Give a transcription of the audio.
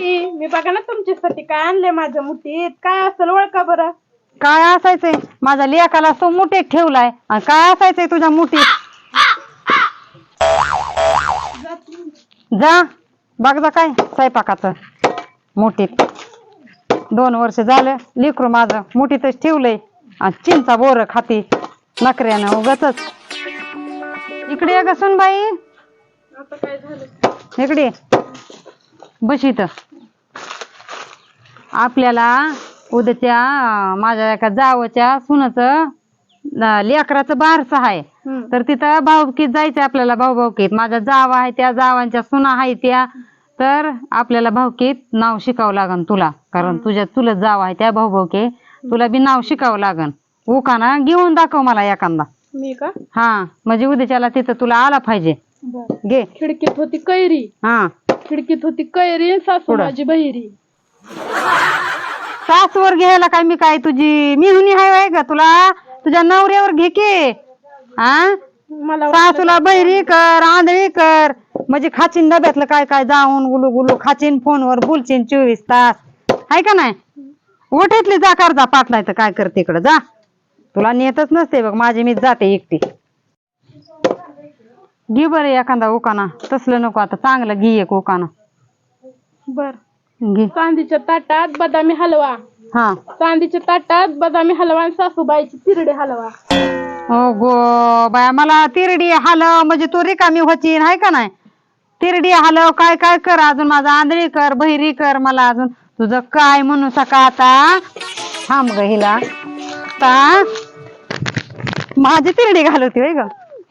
मी बघा ना तुमच्यासाठी काय आणले माझ्या मुठीत. काय असेल ओळखा बरं. काय असायचंय? माझ्या लेकाला तो मुठीत ठेवलाय. आणि काय असायचंय तुझ्या मुठीत? जा. बघ जा काय स्वयंपाकाचं. मुठीत. दोन वर्ष झालं लेकरू माझं मुठीतच ठेवलंय. आणि चिंचा बोर खाती. नकऱ्यानं उगच इकडे ये ग बाई आता काय झालं? इकडे. बस इथं. आपल्याला उद्याच्या माझ्या एका जावच्या सुनाचं लेकराचं बारसं आहे. तर तिथं भाऊकीत जायचं आपल्याला भाऊ भाऊकीत माझ्या जावा आहे त्या जावांच्या सुना आहे त्या. तर आपल्याला भाऊकीत नाव शिकावं लागन तुला. कारण तुझ्या तुला जाव आहे त्या भाऊ भाऊके तुला बी नाव शिकावं लागन. उकाना घेऊन दाखव मला एखादा. मी का? हा म्हणजे उद्याच्याला तिथं तुला आला पाहिजे. घे. खिडकीत होती कैरी. हा. खिडकीत होती कैरी सासू. माझी बहिरी. सासवर घ्यायला काय मी काय तुझी? मिहुनी हाय का तुला? तुझ्या नवऱ्यावर घे की. हा मला सासूला बहिरी कर आंधळी कर. म्हणजे खाचीन डब्यातलं काय काय जाऊन गुलू गुलू खाचीन फोनवर बोलचीन चोवीस तास. हाय का नाही? ओठेतली जा कर जा नाही तर काय करते इकडं? जा. तुला नेतच नसते बघ माझी मी जाते एकटी. घे बरं एखादा उकाना तसलं नको आता चांगलं घे एक उकाना बर. घे. चांदीच्या ताटात बदामी हलवा. हा. चांदीच्या ताटात बदामी हलवा आणि सासूबाईची तिरडे हलवा. हो गो बाया मला तिरडी हलव म्हणजे तू रिकामी होची हाय का नाही? तिरडी हलव काय काय कर अजून? माझा आंधळी कर बहिरी कर मला अजून. तुझं काय म्हणू सका आता? थांब ग हिला. आता माझी तिरडी घालवती ग.